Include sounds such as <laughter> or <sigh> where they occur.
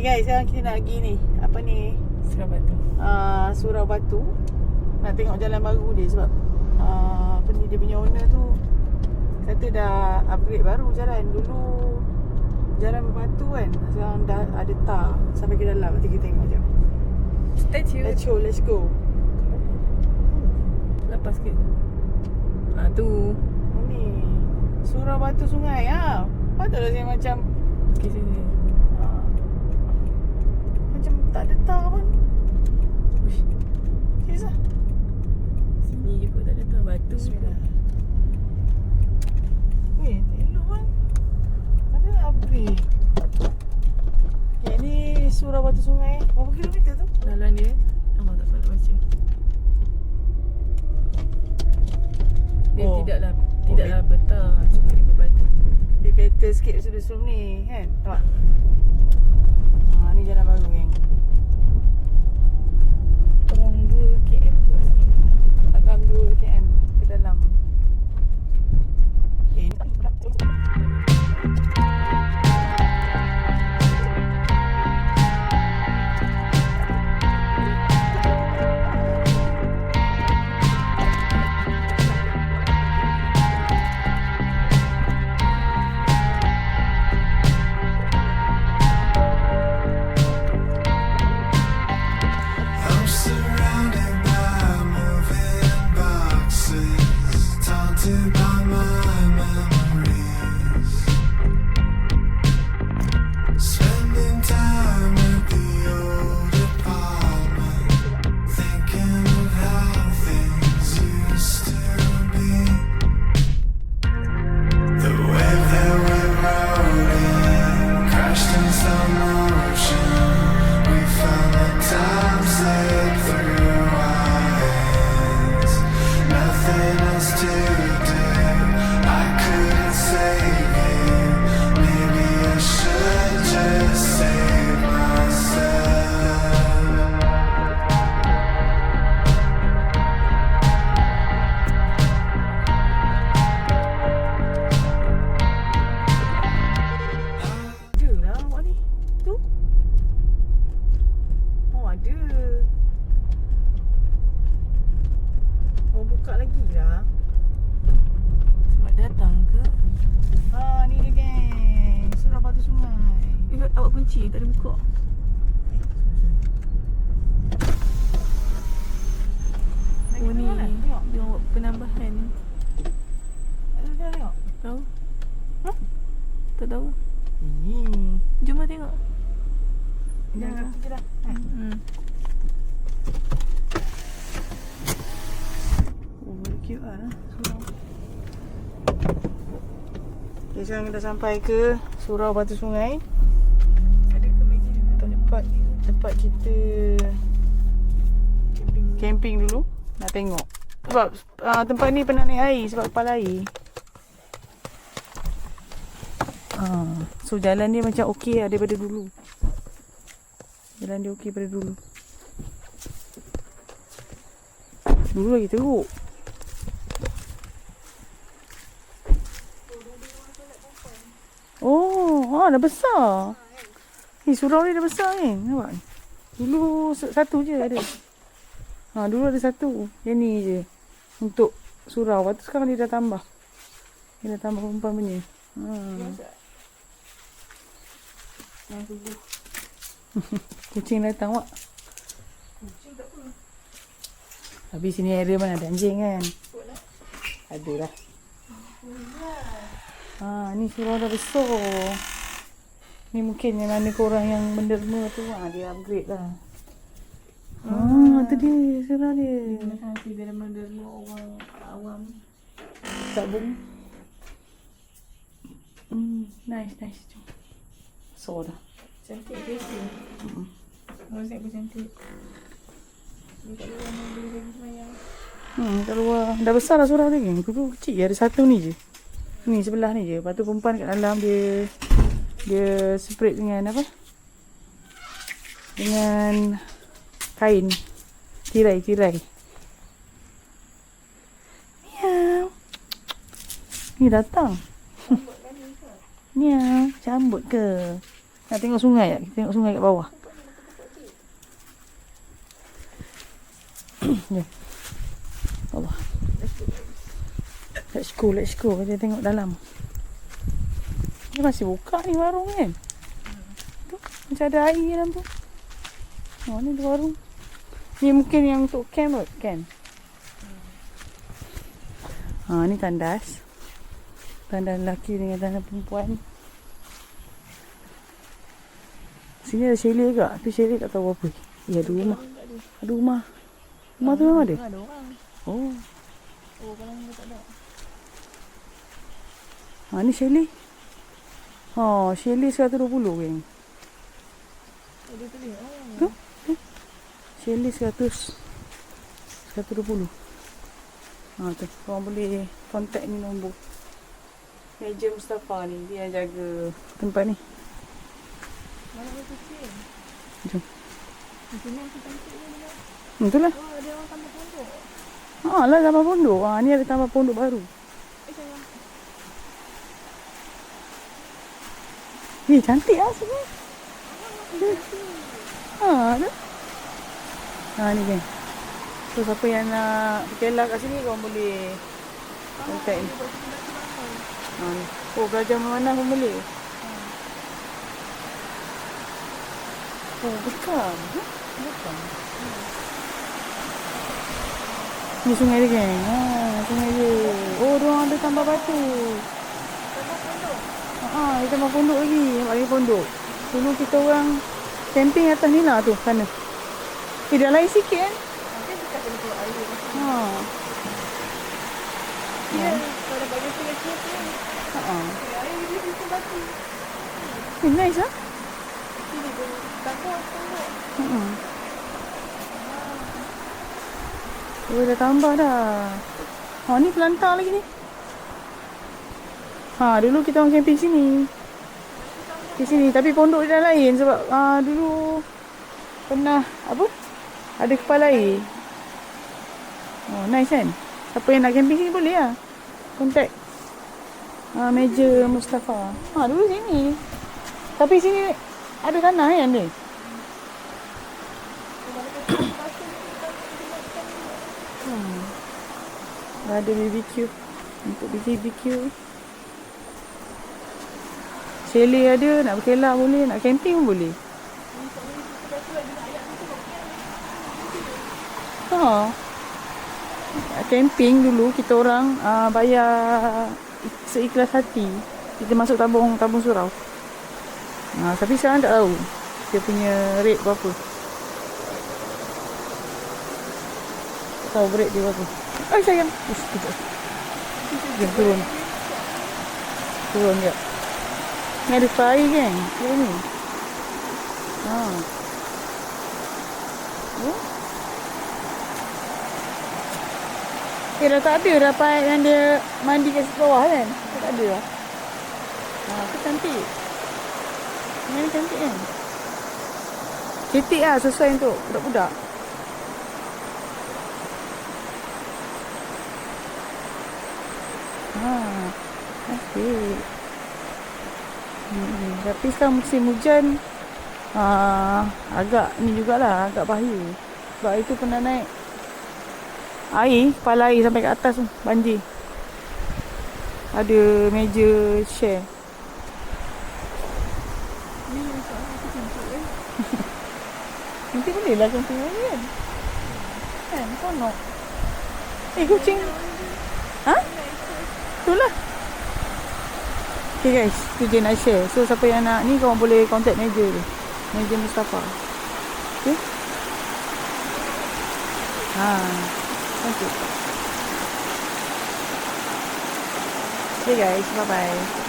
Okay guys, sekarang kita nak pergi ni. Apa ni? Surau Batu. Uh, Surau Batu. Nak tengok jalan baru dia sebab uh, apa ni dia punya owner tu kata dah upgrade baru jalan. Dulu jalan berbatu kan. Sekarang dah ada tar sampai ke dalam. Nanti kita tengok jap. Statue. Let's go, let's go. Lepas ke? Ha tu. Ni Surau Batu Sungai ah. Patutlah saya macam Ke sini. Tak ada tar pun. Uish. Kisah. Sini je kot tak tahu batu. Bismillah. Weh, tak elok kan? Ada upgrade. Okay, ni Surau Batu Sungai. Berapa kilometer tu? Laluan dia. Abang tak sempat baca. Dia Oh. tidaklah Oh, tidaklah betul cuma dia berbatu. Dia better sikit sebelum ni kan? Nampak? Ha, ni jalan baru geng. Orang 2 km tu kat sini. Dalam 2 km ke dalam. Okay, ni tak ada buka. Lagi Oh ni lah. Dia buat penambahan. Ada tengok. Tahu? Hah? Tak tahu. Ni. Jom lah tengok. Jangan kita dah. Hmm. Oh, lah. Okay, sekarang kita sampai ke Surau Batu Sungai. Tempat tempat kita Camping. camping dulu. Nak tengok. Sebab uh, tempat ni pernah naik air sebab kepala air. Uh, so jalan dia macam okey lah daripada dulu. Jalan dia okey daripada dulu. Dulu lagi teruk. Oh, ha, dah besar. Ni surau ni dah besar ni. Nampak ni. Dulu satu je ada. Ha, dulu ada satu. Yang ni je. Untuk surau. Lepas tu sekarang dia dah tambah. Dia dah tambah perempuan punya. Ha. <laughs> Kucing datang wak. Tapi sini area mana ada anjing kan? Ada lah. Ha, ni surau dah besar. Ni mungkin yang mana korang yang menderma tu ha, dia upgrade lah. Ah, tu dia surau dia. Nanti dia menderma orang awam. Tak bung. Hmm, nice, nice. Jom. So dah. Cantik pun cantik. Dia kat luar ni boleh pergi semayang. Hmm, kat luar. Dah besar dah surau dia geng. Dulu kecil ada satu ni je. Ni sebelah ni je. Lepas tu perempuan kat dalam dia dia spray dengan apa? Dengan kain. Tirai, tirai. Miau. Ni datang. <laughs> Miau, cambut ke? Nak tengok sungai tak? Kita tengok sungai kat bawah. <coughs> Jom. Allah. Let's go, let's go. Kita tengok dalam. Ni masih buka ni warung kan? Tu, macam ada air dalam tu. Oh, ni ada warung. Ni mungkin yang untuk camp kot, kan? Ha, ni tandas. Tandas lelaki dengan tandas perempuan. Sini ada chalet juga. Tu chalet tak tahu apa. Ya, ada rumah. Ada rumah. Rumah tu memang ada? Ada orang. Oh. Oh, kalau ni tak ada. Ha, ni chalet. Ha, chalet 120 kan. Oh, dia tulis. Oh. Tu? Chalet 100. 120. Ha, tu. Korang boleh contact ni nombor. Meja Mustafa ni. Dia yang jaga tempat ni. Mana dia kecil? Jom. Aku cantik ni. dia. Hmm, itulah. Oh, ada orang tambah pondok. Ha, lah tambah pondok. Ha, ni ada tambah pondok baru. Eh, sayang. Eh, cantik lah sini. Ha, ada. Ha, ni kan. So, siapa yang nak berkelak kat sini, korang boleh contact ni. Ha, ni. Oh, belajar memanah pun boleh. Oh, bekam. Ha? Bekam. Ni sungai dia kan? Ha, sungai dia. Oh, diorang ada tambah batu. Ha, dia tambah pondok lagi. Nampak lagi pondok. Dulu kita orang camping atas ni lah tu, sana. Eh, dah lain sikit kan? Nanti kita kena keluar air. Ha. Ya, kalau bagian kecil tu. Ha. Air dia di batu. Eh, nice ah. Sini dia takut pondok. Ha. Oh, dah tambah dah. Ha, ni pelantar lagi ni. Ha, dulu kita orang camping sini. Di sini. Tapi pondok dia dah lain sebab ha, dulu pernah apa? Ada kepala air. Oh, nice kan? Siapa yang nak camping sini boleh lah. Contact. Ha, meja Mustafa. Ha, dulu sini. Tapi sini ada tanah kan ni? Hmm. Ada BBQ Untuk BBQ Chalet ada Nak berkelah boleh Nak camping pun boleh Ha. Camping dulu kita orang uh, bayar seikhlas hati. Kita masuk tabung tabung surau. Ha, tapi sekarang tak tahu dia punya rate berapa. Tak tahu rate dia berapa. Ay sayang. Ush, kejap. Jom turun. Turun jap. Ni ada fire kan? Dia ni. Ha. Oh. Eh dah tak ada dapat yang dia mandi kat bawah kan? Tak ada lah. Ha, tu cantik. Yang ni cantik kan? Cantik lah sesuai untuk budak-budak. Ha, cantik. Hmm, tapi sekarang musim hujan uh, agak ni jugalah agak bahaya. Sebab itu pernah naik air, kepala air sampai ke atas tu, banjir. Ada meja share. Ni. Nanti boleh lah camping lagi kan? Kan, konok. Eh, kucing. Ha? Itulah. Okay guys, tu je nak share. So, siapa yang nak ni, korang boleh contact meja tu. Meja Mustafa. Okay? Ha. Thank you. Okay guys, bye-bye.